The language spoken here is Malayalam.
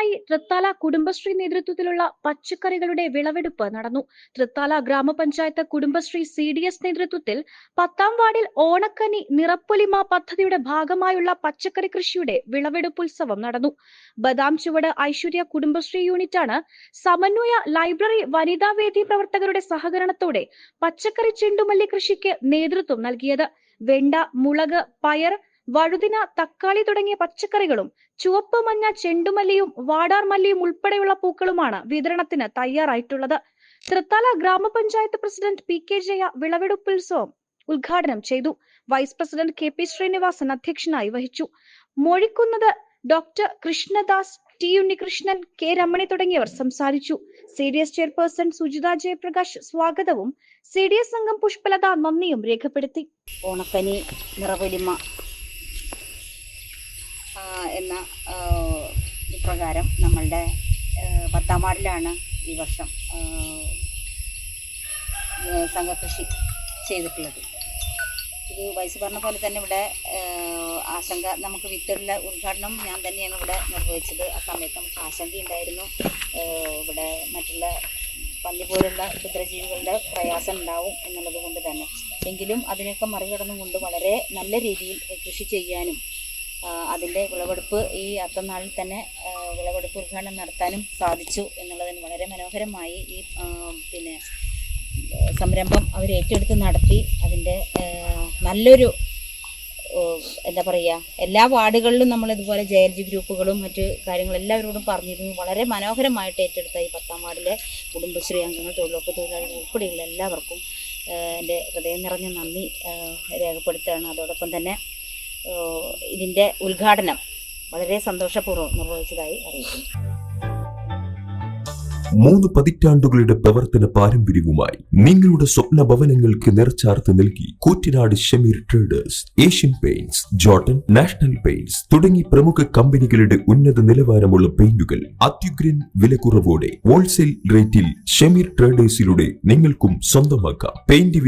വർഷത്തിനായി തൃത്താല കുടുംബശ്രീ നേതൃത്വത്തിലുള്ള പച്ചക്കറികളുടെ വിളവെടുപ്പ് നടന്നു. തൃത്താല ഗ്രാമപഞ്ചായത്ത് കുടുംബശ്രീ സി ഡി എസ് നേതൃത്വത്തിൽ പത്താം വാർഡിൽ ഓണക്കനി നിറപ്പൊലിമ പദ്ധതിയുടെ ഭാഗമായുള്ള പച്ചക്കറി കൃഷിയുടെ വിളവെടുപ്പ് ഉത്സവം നടന്നു. ബദാം ചുവട് ഐശ്വര്യ കുടുംബശ്രീ യൂണിറ്റാണ് സമന്വയ ലൈബ്രറി വനിതാ വേദി പ്രവർത്തകരുടെ സഹകരണത്തോടെ പച്ചക്കറി ചെണ്ടുമല്ലി കൃഷിക്ക് നേതൃത്വം നൽകിയത്. വെണ്ട മുളക് പയർ വഴുതിന തക്കാളി തുടങ്ങിയ പച്ചക്കറികളും ചുവപ്പ് മഞ്ഞ ചെണ്ടുമല്ലിയും വാടാർ മല്ലിയും ഉൾപ്പെടെയുള്ള പൂക്കളുമാണ് വിതരണത്തിന് തയ്യാറായിട്ടുള്ളത്. തൃത്താല ഗ്രാമപഞ്ചായത്ത് പ്രസിഡന്റ് പി കെ ജയ വിളവെടുപ്പുത്സവം ഉദ്ഘാടനം ചെയ്തു. Vice president K P Sreenivasan അധ്യക്ഷനായി വഹിച്ചു. മൊഴിക്കുന്നത് doctor Krishnadas T. Unnikrishnan K. Ramani തുടങ്ങിയവർ സംസാരിച്ചു. C. D. S chairperson Sujitha Jayaprakash സ്വാഗതവും. സി. ഡി. എസ് അംഗം പുഷ്പലത നന്ദിയും രേഖപ്പെടുത്തി. ഓണക്കനി നിറപൊലിമ ആ, എന്ന ഇപ്രകാരം നമ്മളുടെ പത്താം വാർഡിലാണ് ഈ വർഷം സംഘകൃഷി ചെയ്തിട്ടുള്ളത്. ഇത് വയസ്സ് പറഞ്ഞ പോലെ തന്നെ ഇവിടെ ആശങ്ക നമുക്ക് വിത്തുള്ള ഉദ്ഘാടനം ഞാൻ തന്നെയാണ് ഇവിടെ നിർവഹിച്ചത്. ആ സമയത്ത് നമുക്ക് ആശങ്കയുണ്ടായിരുന്നു ഇവിടെ മറ്റുള്ള പന്നി പോലുള്ള ക്ഷുദ്രജീവികളുടെ പ്രയാസം ഉണ്ടാവും എന്നുള്ളത് കൊണ്ട് തന്നെ. എങ്കിലും അതിനൊക്കെ മറികടന്നുകൊണ്ട് വളരെ നല്ല രീതിയിൽ കൃഷി ചെയ്യാനും അതിന്റെ വിളവെടുപ്പ് ഈ അത്തം നാളിൽ തന്നെ വിളവെടുപ്പ് ഉദ്ഘാടനം നടത്താനും സാധിച്ചു എന്നുള്ളതിന് വളരെ മനോഹരമായി ഈ പിന്നെ സംരംഭം അവർ ഏറ്റെടുത്ത് നടത്തി. അതിന്റെ നല്ലൊരു എന്താ പറയുക എല്ലാ വാർഡുകളിലും നമ്മൾ ഇതുപോലെ ജെ എൽ ജി ഗ്രൂപ്പുകളും മറ്റ് കാര്യങ്ങളും എല്ലാവരോടും പറഞ്ഞിരുന്നു. വളരെ മനോഹരമായിട്ട് ഏറ്റെടുത്ത ഈ പത്താം വാർഡിലെ കുടുംബശ്രീ അംഗങ്ങൾ തൊഴിലുറപ്പ് തൊഴിലാളികൾ ഉൾപ്പെടെയുള്ള എല്ലാവർക്കും എന്റെ ഹൃദയം നിറഞ്ഞ നന്ദി രേഖപ്പെടുത്തുകയാണ്. അതോടൊപ്പം തന്നെ ഇതിന്റെ ഉദ്ഘാടനം വളരെ സന്തോഷപൂർവം നിർവഹിച്ചതായി അറിയിക്കുന്നു. മൂന്ന് പതിറ്റാണ്ടുകളുടെ പ്രവർത്തന പാരമ്പര്യവുമായി നിങ്ങളുടെ സ്വപ്ന ഭവനങ്ങൾക്ക് നിറച്ചാർത്ത് നൽകി Koottanad Shameer traders Asian paints Jotun national paints തുടങ്ങി പ്രമുഖ കമ്പനികളുടെ ഉന്നത നിലവാരമുള്ള പെയിന്റുകൾ അത്യുഗ്രൻ വിലക്കുറവോടെ ഹോൾസെയിൽ റേറ്റിൽ ഷമീർ ട്രേഡേഴ്സിലൂടെ നിങ്ങൾക്കും സ്വന്തമാക്കാം. പെയിന്റ്